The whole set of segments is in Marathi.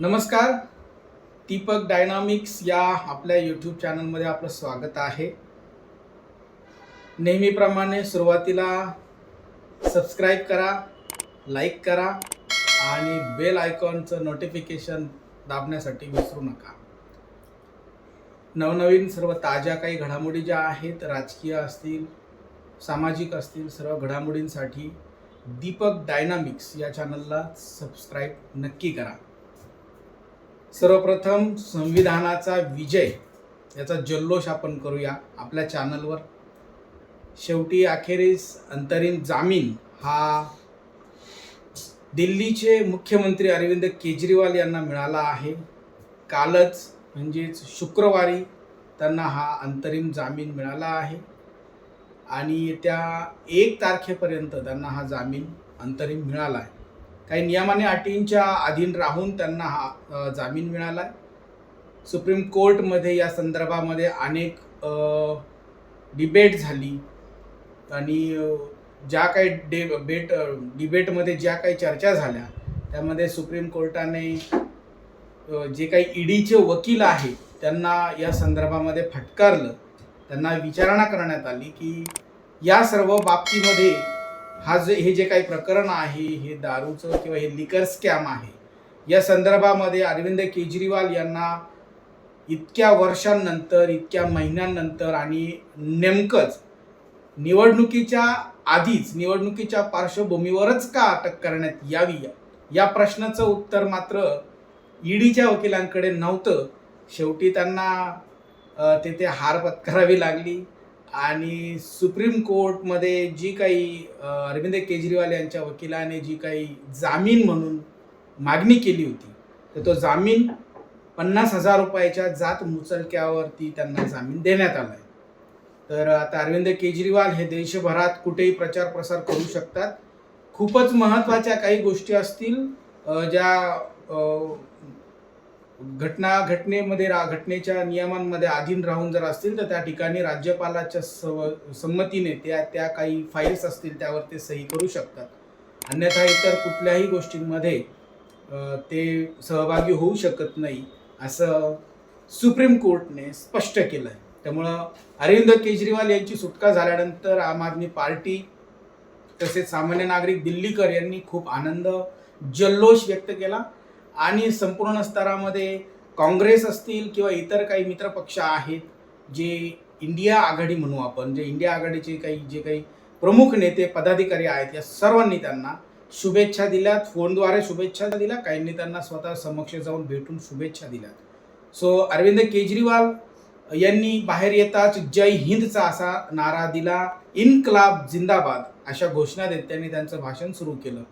नमस्कार. दीपक डायनामिक्स या आपल्या यूट्यूब चॅनलमध्ये आपलं स्वागत आहे. नेहमीप्रमाणे सुरुवातीला सबस्क्राईब करा लाईक करा आणि बेल आयकॉनचं नोटिफिकेशन दाबण्यासाठी विसरू नका. नवनवीन सर्व ताज्या काही घडामोडी ज्या आहेत राजकीय असतील सामाजिक असतील सर्व घडामोडींसाठी दीपक डायनामिक्स या चॅनलला सबस्क्राईब नक्की करा. सर्वप्रथम संविधानाचा विजय याचा जल्लोष आपण करूया आपल्या चॅनलवर. शेवटी अखेरीस अंतरिम जामीन हा दिल्लीचे मुख्यमंत्री अरविंद केजरीवाल यांना मिळाला आहे. कालच म्हणजेच शुक्रवारी त्यांना हा अंतरिम जामीन मिळाला आहे. आणि येत्या एक तारखेपर्यंत त्यांना हा जामीन अंतरिम मिळाला आहे. काही नियमाने अटींच्या अधीन राहून त्यांना हा जामीन मिळाला आहे सुप्रीम कोर्टमध्ये या संदर्भामध्ये अनेक डिबेट झाली. आणि ज्या काही डे बेट डिबेटमध्ये ज्या काही चर्चा झाल्या त्यामध्ये सुप्रीम कोर्टाने जे काही ईडीचे वकील आहेत त्यांना या संदर्भामध्ये फटकारलं. त्यांना विचारणा करण्यात आली की या सर्व बाबतीमध्ये हा जे हे जे काही प्रकरण आहे हे दारूचं किंवा हे लिकर स्कॅम आहे या संदर्भामध्ये अरविंद केजरीवाल यांना इतक्या वर्षांनंतर इतक्या महिन्यांनंतर आणि नेमकंच निवडणुकीच्या आधीच निवडणुकीच्या पार्श्वभूमीवरच का अटक करण्यात यावी? या प्रश्नाचं उत्तर मात्र ईडीच्या वकिलांकडे नव्हतं. शेवटी त्यांना तेथे हार पत्करावी लागली. आणि सुप्रीम कोर्टमध्ये जी काही अरविंद केजरीवाल यांच्या वकिलाने जी काही जामीन म्हणून मागणी केली होती तर तो जामीन पन्नास हजार रुपयाच्या जात मुचलक्यावरती त्यांना जामीन देण्यात आला आहे. तर आता अरविंद केजरीवाल हे देशभरात कुठेही प्रचार प्रसार करू शकतात. खूपच महत्त्वाच्या काही गोष्टी असतील ज्या घटना घटनेमध्ये रा घटनेच्या नियमांमध्ये अधीन राहून जर असतील तर त्या ठिकाणी राज्यपालाच्या सव संमतीने त्या त्या काही फाईल्स असतील त्यावर ते सही करू शकतात. अन्यथा इतर कुठल्याही गोष्टींमध्ये ते सहभागी होऊ शकत नाही असं सुप्रीम कोर्टने स्पष्ट केलं आहे त्यामुळं अरविंद केजरीवाल यांची सुटका झाल्यानंतर आम आदमी पार्टी तसेच सामान्य नागरिक दिल्लीकर यांनी खूप आनंद जल्लोष व्यक्त केला. आणि संपूर्ण स्तरामध्ये काँग्रेस असतील किंवा इतर काही मित्र पक्ष आहेत जे इंडिया आघाडी म्हणू आपण जे इंडिया आघाडीचे काही जे काही प्रमुख नेते पदाधिकारी आहेत या सर्वांनी त्यांना शुभेच्छा दिल्यात. फोनद्वारे शुभेच्छा दिल्या. काहींनी त्यांना स्वतः समक्ष जाऊन भेटून शुभेच्छा दिल्यात. सो अरविंद केजरीवाल यांनी बाहेर येताच जय हिंदचा असा नारा दिला. इन्कलाब जिंदाबाद अशा घोषणा देत त्यांनी त्यांचं भाषण सुरू केलं.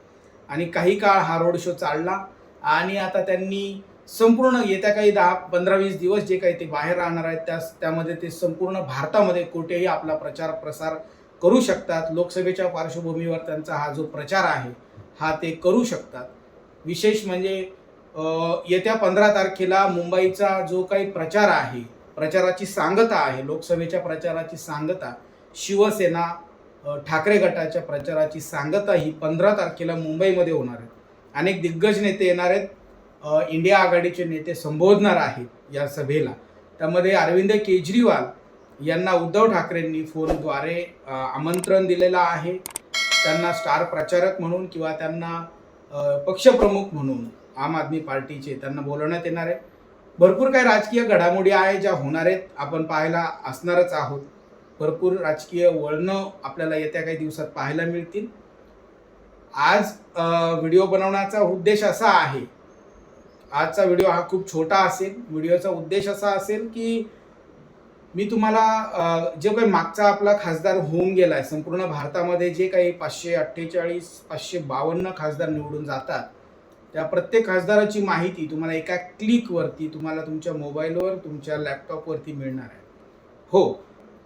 आणि काही काळ हा रोड शो चालला. आणि आता त्यांनी संपूर्ण येत्या काही दहा पंधरा वीस दिवस जे काही ते बाहेर राहणार आहेत त्या त्यामध्ये ते संपूर्ण भारतामध्ये कुठेही आपला प्रचार प्रसार करू शकतात. लोकसभेच्या पार्श्वभूमीवर त्यांचा हा जो प्रचार आहे हा ते करू शकतात. विशेष म्हणजे येत्या पंधरा तारखेला मुंबईचा जो काही प्रचार आहे प्रचाराची सांगता आहे लोकसभेच्या प्रचाराची सांगता शिवसेना ठाकरे गटाच्या प्रचाराची सांगता ही पंधरा तारखेला मुंबईमध्ये होणार आहे. अनेक दिग्गज नेते येणार आहेत. इंडिया आघाडीचे नेते संबोधणार आहेत या सभेला. त्यामध्ये अरविंद केजरीवाल यांना उद्धव ठाकरेंनी फोनद्वारे आमंत्रण दिलेलं आहे. त्यांना स्टार प्रचारक म्हणून किंवा त्यांना पक्षप्रमुख म्हणून आम आदमी पार्टीचे त्यांना बोलवण्यात येणार आहे. भरपूर काही राजकीय घडामोडी आहे ज्या होणार आहेत. आपण पाहायला असणारच आहोत. भरपूर राजकीय वळणं आपल्याला येत्या काही दिवसात पाहायला मिळतील. आज व्हिडिओ बनवण्याचा उद्देश असा आहे. आजचा व्हिडिओ हा खूप छोटा असेल. व्हिडिओचा उद्देश असा असेल की मी तुम्हाला जे जो काही मागचा आपला खासदार होऊन गेला आहे संपूर्ण भारतामध्ये जे काही पाचशे अठ्ठेचाळीस पाचशे बावन्न खासदार निवडून जातात त्या प्रत्येक खासदाराची माहिती तुम्हाला एका क्लिकवरती तुम्हाला तुमच्या मोबाईलवर तुमच्या लॅपटॉपवरती मिळणार आहे. हो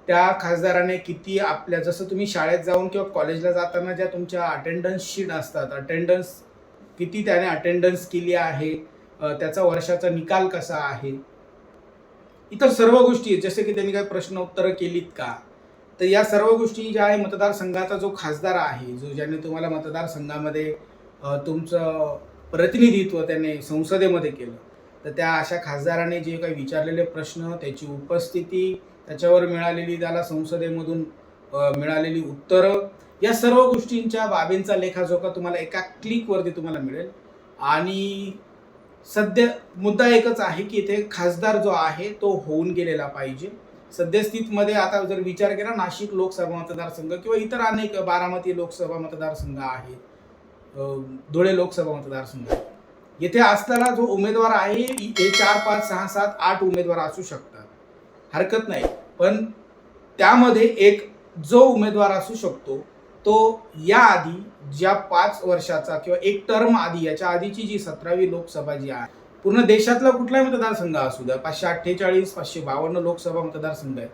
त्या खासदाराने किती आपल्या जसं तुम्ही शाळेत जाऊन किंवा कॉलेजला जाताना ज्या तुमच्या अटेंडन्स शीट असतात अटेंडन्स किती त्याने अटेंडन्स केली आहे त्याचा वर्षाचा निकाल कसा आहे? इतर सर्व गोष्टी जसे की त्यांनी काही प्रश्न उत्तरं केलीत का? तर या सर्व गोष्टी ज्या आहे मतदारसंघाचा जो खासदार आहे जो ज्याने तुम्हाला मतदारसंघामध्ये तुमचं प्रतिनिधित्व त्याने संसदेमध्ये केलं तर त्या अशा खासदाराने जे काही विचारलेले प्रश्न त्याची उपस्थिती त्याच्यावर मिळालेली त्याला संसदेमधून मिळालेली उत्तरं. या सर्व गोष्टींच्या बाबींचा लेखाजोखा तुम्हाला एका क्लिकवरती तुम्हाला मिळेल. आणि सध्या मुद्दा एकच आहे की इथे खासदार जो आहे तो होऊन गेलेला पाहिजे. सद्यस्थितीमध्ये आता जर विचार केला नाशिक लोकसभा मतदारसंघ किंवा इतर अनेक बारामती लोकसभा मतदारसंघ आहेत धुळे लोकसभा मतदारसंघ. येथे असताना जो उमेदवार आहे हे चार पाच सहा सात आठ उमेदवार असू शकतात. हरकत नाही. पण त्यामध्ये एक जो उमेदवार असू शकतो तो याआधी ज्या पाच वर्षाचा किंवा एक टर्म आधी याच्या आधीची जी सतरावी लोकसभा जी आहे पूर्ण देशातला कुठलाही मतदारसंघ असू द्या पाचशे अठ्ठेचाळीस पाचशे बावन्न लोकसभा मतदारसंघ आहे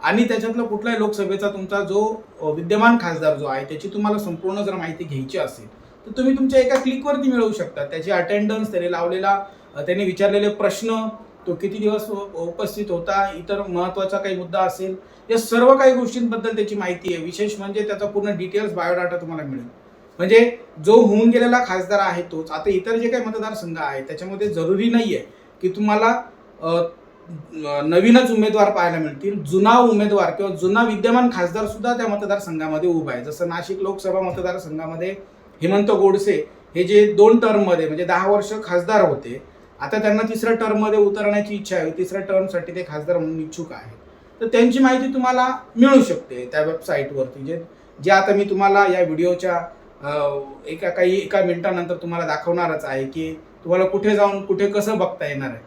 आणि त्याच्यातला कुठल्याही लोकसभेचा तुमचा जो विद्यमान खासदार जो आहे त्याची तुम्हाला संपूर्ण जर माहिती घ्यायची असेल तर तुम्ही तुमच्या एका क्लिकवरती मिळवू शकता. त्याची अटेंडन्स त्याने लावलेला त्याने विचारलेले प्रश्न तो किती दिवस उपस्थित होता इतर महत्त्वाचा काही मुद्दा असेल या सर्व काही गोष्टींबद्दल त्याची माहिती आहे. विशेष म्हणजे त्याचा पूर्ण डिटेल्स बायोडाटा तुम्हाला मिळेल. म्हणजे जो होऊन गेलेला खासदार आहे तोच. आता इतर जे काही मतदारसंघ आहे त्याच्यामध्ये जरुरी नाही आहे की तुम्हाला नवीनच उमेदवार पाहायला मिळतील. जुना उमेदवार किंवा जुना विद्यमान खासदार सुद्धा त्या मतदारसंघामध्ये उभा आहे. जसं नाशिक लोकसभा मतदारसंघामध्ये हेमंत गोडसे हे जे दोन टर्ममध्ये म्हणजे दहा वर्ष खासदार होते आता त्यांना तिसऱ्या टर्ममध्ये उतरण्याची इच्छा आहे. तिसऱ्या टर्मसाठी ते खासदार म्हणून इच्छुक आहेत तर त्यांची माहिती तुम्हाला मिळू शकते त्या वेबसाईटवरती जे जे आता मी तुम्हाला या व्हिडिओच्या एका काही एका मिनिटानंतर तुम्हाला दाखवणारच आहे की तुम्हाला कुठे जाऊन कुठे कसं बघता येणार आहे.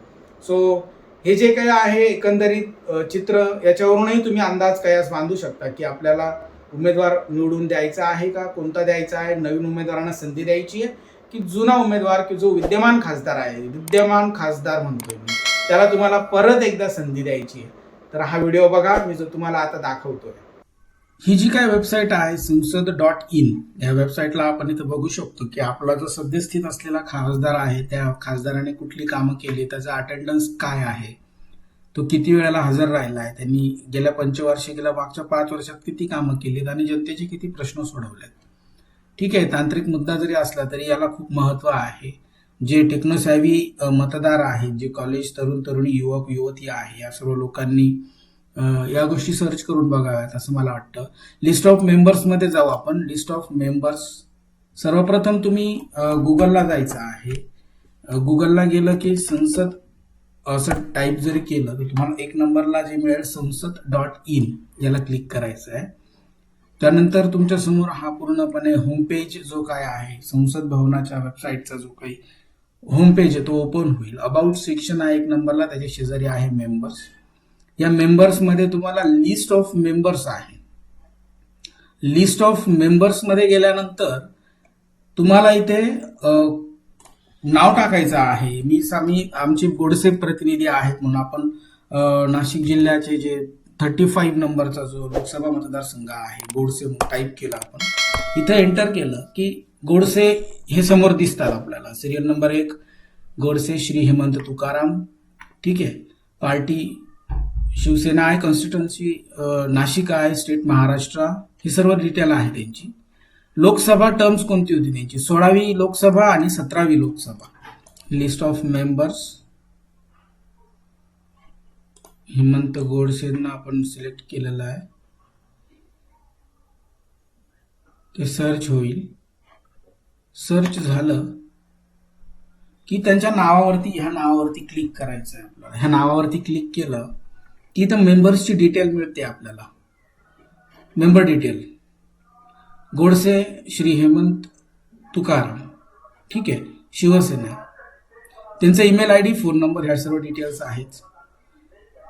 सो हे जे काही आहे एकंदरीत चित्र याच्यावरूनही तुम्ही अंदाज कयास बांधू शकता की आपल्याला उमेदवार निवडून द्यायचा आहे का कोणता द्यायचा आहे नवीन उमेदवारांना संधी द्यायची आहे की जुना उमेदवार की जो विद्यमान खासदार आहे विद्यमान खासदार म्हणतोय मी त्याला तुम्हाला परत एकदा संधी द्यायची आहे. तर हा व्हिडिओ बघा मी जो तुम्हाला आता दाखवतोय. ही जी काय वेबसाईट आहे संसद डॉट इन या वेबसाईटला आपण इथं बघू शकतो की आपला जो सद्यस्थित असलेला खासदार आहे त्या खासदाराने कुठली कामं केली त्याचा अटेंडन्स काय आहे तो किती वेळेला हजर राहिला आहे त्यांनी गेल्या पंचवार्षिकीला मागच्या पाच वर्षात किती कामं केलीत आणि जनतेचे किती प्रश्न सोडवलेत. ठीक आहे तांत्रिक मुद्दा जरी असला तरी याला खूप महत्त्व आहे. जे टेक्नोसॅवी मतदार आहेत जे कॉलेज तरुण तरुणी युवक युवती आहे या सर्व लोकांनी या गोष्टी सर्च करून बघाव्यात असं मला वाटतं. लिस्ट ऑफ मेंबर्समध्ये जाऊ आपण. लिस्ट ऑफ मेंबर्स सर्वप्रथम तुम्ही गुगलला जायचं आहे. गुगलला गेलं की संसद असं टाईप जरी केलं तर तुम्हाला एक नंबरला जे मिळेल संसद डॉट इन याला क्लिक करायचं आहे. त्यानंतर तुमच्यासमोर हा पूर्णपणे होमपेज जो काय आहे संसद भवनाच्या वेबसाईटचा जो काही होमपेज आहे तो ओपन होईल. अबाउट सेक्शन आहे एक नंबरला त्याच्या शेजारी आहे मेंबर्स या मेंबर्समध्ये तुम्हाला लिस्ट ऑफ मेंबर्स आहे. लिस्ट ऑफ मेंबर्समध्ये गेल्यानंतर तुम्हाला इथे नाव टाकायचं आहे. मी सामी आमचे गोडसे प्रतिनिधी आहेत म्हणून आपण नाशिक जिल्ह्याचे जे थर्टी फाईव्ह नंबरचा जो लोकसभा मतदारसंघ आहे गोडसे टाईप केला आपण इथं एंटर केलं की गोडसे हे समोर दिसतात आपल्याला. सिरियल नंबर एक गोडसे श्री हेमंत तुकाराम ठीक आहे. पार्टी शिवसेना आहे कॉन्स्टिट्युन्सी नाशिक आहे स्टेट महाराष्ट्र ही सर्व डिटेल आहे त्यांची. लोकसभा टर्म्स कोणती होती त्यांची? सोळावी लोकसभा आणि सतरावी Lok Sabha. List of members Hemant गोडसेंना आपण सिलेक्ट केलेलं आहे. ते सर्च होईल. सर्च झालं की त्यांच्या नावावरती ह्या नावावरती क्लिक करायचं आहे आपल्याला. ह्या नावावरती क्लिक केलं की इथं मेंबर्सची डिटेल मिळते आपल्याला. Member detail Godse Shri Hemant Tukaram. ठीक आहे. शिवसेना. त्यांचा email I D phone number ह्या सर्व डिटेल्स आहेत.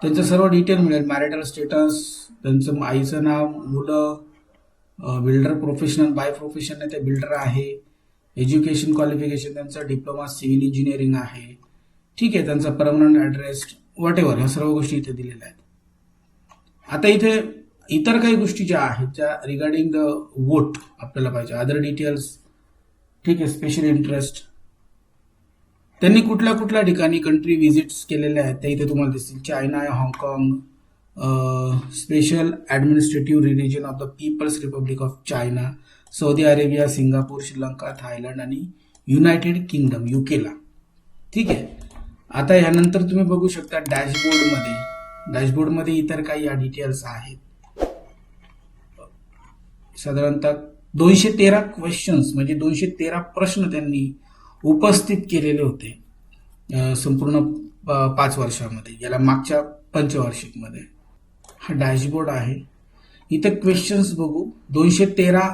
त्यांचं सर्व डिटेल मिळेल. मॅरिटल स्टेटस त्यांचं आईचं नाव मुलं बिल्डर प्रोफेशनल बाय प्रोफेशन ते बिल्डर आहे. एज्युकेशन क्वालिफिकेशन त्यांचं डिप्लोमा सिव्हिल इंजिनिअरिंग आहे. ठीक आहे त्यांचा परमनंट ॲड्रेस वॉट एव्हर ह्या सर्व गोष्टी इथे दिलेल्या आहेत. आता इथे इतर काही गोष्टी ज्या आहेत ज्या रिगार्डिंग द वोट आपल्याला पाहिजे. अदर डिटेल्स ठीक आहे स्पेशल इंटरेस्ट त्यांनी कुठल्या कुठल्या ठिकाणी कंट्री व्हिजिट्स केलेल्या आहेत त्या इथे तुम्हाला दिसतील. चायना हाँगकाँग special administrative religion of the People's Republic of China Saudi Arabia Singapore Sri Lanka Thailand आणि युनायटेड किंगडम युकेला ठीक आहे? आता ह्यानंतर तुम्ही बघू शकता डॅशबोर्डमध्ये डॅशबोर्डमध्ये इतर काही या डिटेल्स आहेत. साधारणतः दोनशे तेरा क्वेश्चन्स म्हणजे दोनशे तेरा प्रश्न त्यांनी उपस्थित केलेले होते संपूर्ण पाच वर्षामध्ये याला मागच्या पंचवार्षिकमध्ये. हा डॅशबोर्ड आहे. इथं क्वेश्चन्स बघू. दोनशे तेरा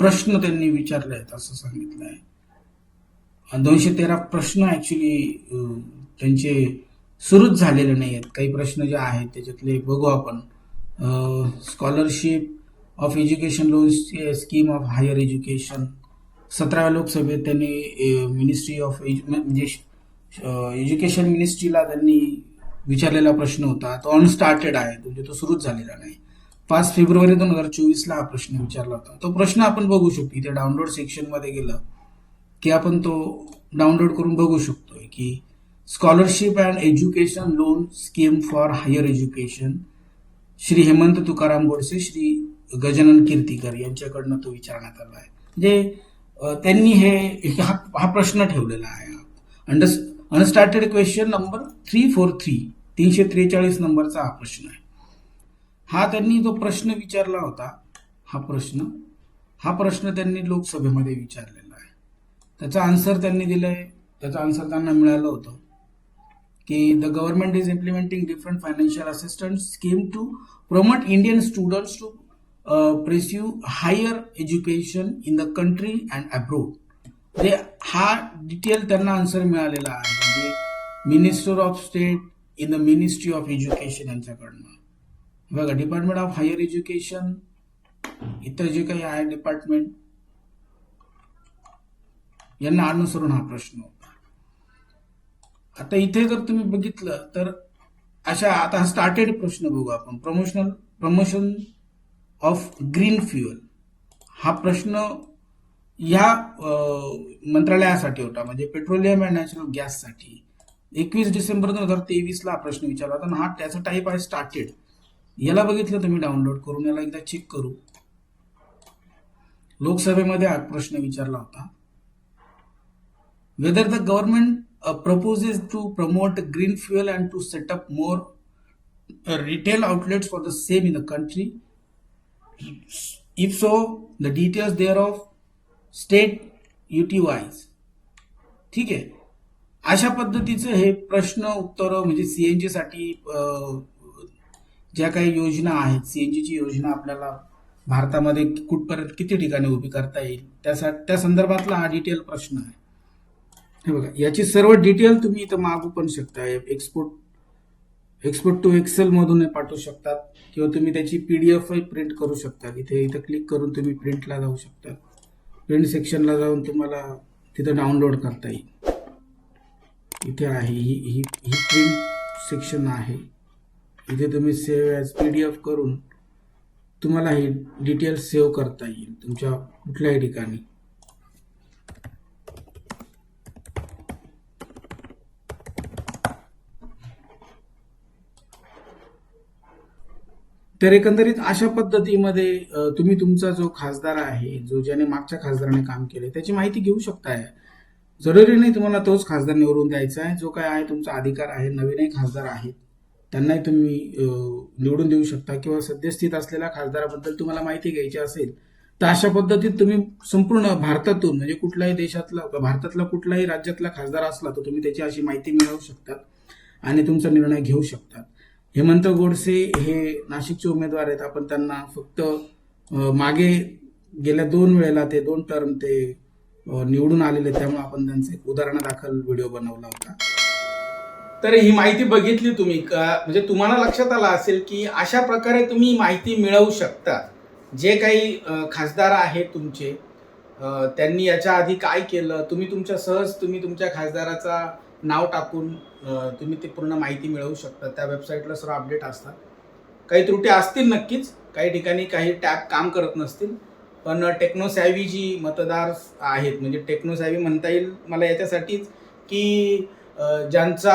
प्रश्न त्यांनी विचारले आहेत असं सांगितलं आहे. दोनशे तेरा प्रश्न ॲक्च्युली त्यांचे सुरूच झालेले नाही आहेत. काही प्रश्न जे आहेत त्याच्यातले बघू आपण. Scholarship of education loan scheme of higher education सतराव्या लोकसभेत त्यांनी मिनिस्ट्री ऑफ म्हणजे एज्युकेशन मिनिस्ट्रीला त्यांनी विचारलेला प्रश्न होता. तो अनस्टार्टेड आहे. म्हणजे तो सुरूच झालेला नाही. पाच फेब्रुवारी दोन हजार चोवीसला हा प्रश्न विचारला होता. तो प्रश्न आपण बघू शकतो. इथे डाउनलोड सेक्शनमध्ये गेलं की आपण तो डाउनलोड करून बघू शकतोय की scholarship and education loan scheme for higher education Shri Hemant Tukaram Godse Shri Gajanan Kirtikar यांच्याकडनं तो विचारण्यात आला आहे. म्हणजे त्यांनी हे हा हा प्रश्न ठेवलेला आहे. Under unstarted question number three four three तीनशे त्रेचाळीस नंबरचा हा प्रश्न आहे. हा त्यांनी जो प्रश्न विचारला होता हा प्रश्न हा प्रश्न त्यांनी लोकसभेमध्ये विचारलेला आहे. त्याचा आन्सर त्यांनी दिलंय. त्याचा आन्सर त्यांना मिळालं होतं की the government is implementing different financial assistant scheme to promote Indian students to pursue higher education in the country and abroad. म्हणजे हा डिटेल त्यांना आन्सर मिळालेला आहे. म्हणजे minister of state in the ministry of education यांच्याकडनं. बघा डिपार्टमेंट ऑफ हायर एज्युकेशन इतर जे काही आहे डिपार्टमेंट यांना अनुसरून हा प्रश्न होता. आता इथे जर तुम्ही बघितलं तर अशा आता हा स्टार्टेड प्रश्न बघू आपण. Promotional promotion of green fuel हा प्रश्न या मंत्रालयासाठी होता म्हणजे पेट्रोलियम अँड नॅचरल गॅससाठी एकवीस डिसेंबर दोन हजार तेवीसला हा प्रश्न विचारला होता आणि हा त्याचा टाईप आहे स्टार्टेड याला बघितलं तुम्ही डाउनलोड करून याला एकदा चेक करू. लोकसभेमध्ये हा प्रश्न विचारला होता. Whether the government proposes to promote green green and to set up more retail outlets for the same in the country if so the details thereof state utilize ठीक आहे? अशा पद्धतीचं हे प्रश्न उत्तर म्हणजे सीएनजी साठी जीसाठी ज्या काही योजना आहेत सीएनजीची योजना आपल्याला भारतामध्ये कुठपर्यंत किती ठिकाणी उभी करता येईल त्यासाठी त्या संदर्भातला हा डिटेल प्रश्न आहे. हे बघा याची सर्व डिटेल तुम्ही इथं मागू पण शकता एक्सपोर्ट एक्सपोर्ट टू एक्सेल मधून पाठवू शकतात. किंवा तुम्ही त्याची पी डी एफही प्रिंट करू शकता इथे इथं क्लिक करून तुम्ही प्रिंटला जाऊ शकता प्रिंट सेक्शनला जाऊन तुम्हाला तिथं डाउनलोड करता येईल. इथे आहे ही ही ही प्रिंट सेक्शन आहे. इथे तुम्ही save as P D F करून तुम्हाला ही डिटेल्स सेव्ह करता येईल तुमच्या कुठल्याही ठिकाणी. तर एकंदरीत अशा पद्धतीमध्ये तुम्ही तुमचा जो खासदार आहे जो ज्याने मागच्या खासदाराने काम केले त्याची माहिती घेऊ शकताय? जरुरी नाही तुम्हाला तोच खासदार निवडून द्यायचा आहे जो काय आहे तुमचा अधिकार आहे नवीनही खासदार आहेत. त्यांनाही तुम्ही निवडून देऊ शकता किंवा सद्यस्थित असलेल्या खासदाराबद्दल तुम्हाला माहिती घ्यायची असेल तर अशा पद्धतीत तुम्ही संपूर्ण भारतातून म्हणजे कुठल्याही देशातला भारतातला कुठल्याही राज्यातला खासदार असला तर तुम्ही त्याची अशी माहिती मिळवू शकतात आणि तुमचा निर्णय घेऊ शकतात हेमंत गोडसे हे नाशिकचे उमेदवार आहेत. आपण त्यांना फक्त मागे गेल्या दोन वेळेला ते दोन टर्म ते निवडून आलेले त्यामुळे आपण त्यांचे उदाहरणादाखल व्हिडिओ बनवला होता. तर ही माहिती बघितली तुम्ही का? म्हणजे तुम्हाला लक्षात आलं असेल की अशा प्रकारे तुम्ही माहिती मिळवू शकता. जे काही खासदार आहेत तुमचे त्यांनी याच्या आधी काय केलं? तुम्ही तुमच्या सहज तुम्ही तुमच्या खासदाराचा नाव टाकून तुम्ही ती पूर्ण माहिती मिळवू शकता. त्या वेबसाईटला सर्व अपडेट असतात. काही त्रुटी असतील नक्कीच. काही ठिकाणी काही टॅब काम करत नसतील. पण टेक्नोसॅव्ही जी मतदार आहेत म्हणजे टेक्नोसॅव्ही म्हणता येईल मला याच्यासाठीच की ज्यांचा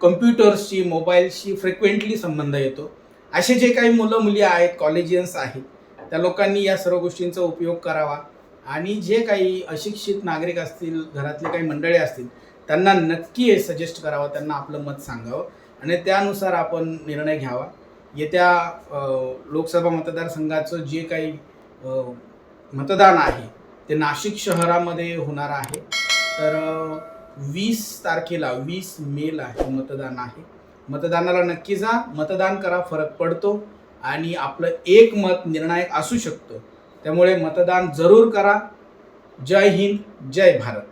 कम्प्युटर्सशी मोबाईलशी फ्रिक्वेंटली संबंध येतो असे जे काही मुलं मुली आहेत कॉलेजियन्स आहेत त्या लोकांनी या सर्व गोष्टींचा उपयोग करावा. आणि जे काही अशिक्षित नागरिक असतील घरातले काही मंडळे असतील त्यांना नक्की हे सजेस्ट करावं त्यांना आपलं मत सांगावं आणि त्यानुसार आपण निर्णय घ्यावा. येत्या लोकसभा मतदारसंघाचं जे काही मतदान आहे ते नाशिक शहरामध्ये होणार आहे. तर वीस तारखेला वीस मेला हे मतदान आहे. मतदानाला नक्की जा मतदान करा फरक पडतो आणि आपलं एक मत निर्णायक असू शकतं. त्यामुळे मतदान जरूर करा. जय हिंद जय भारत.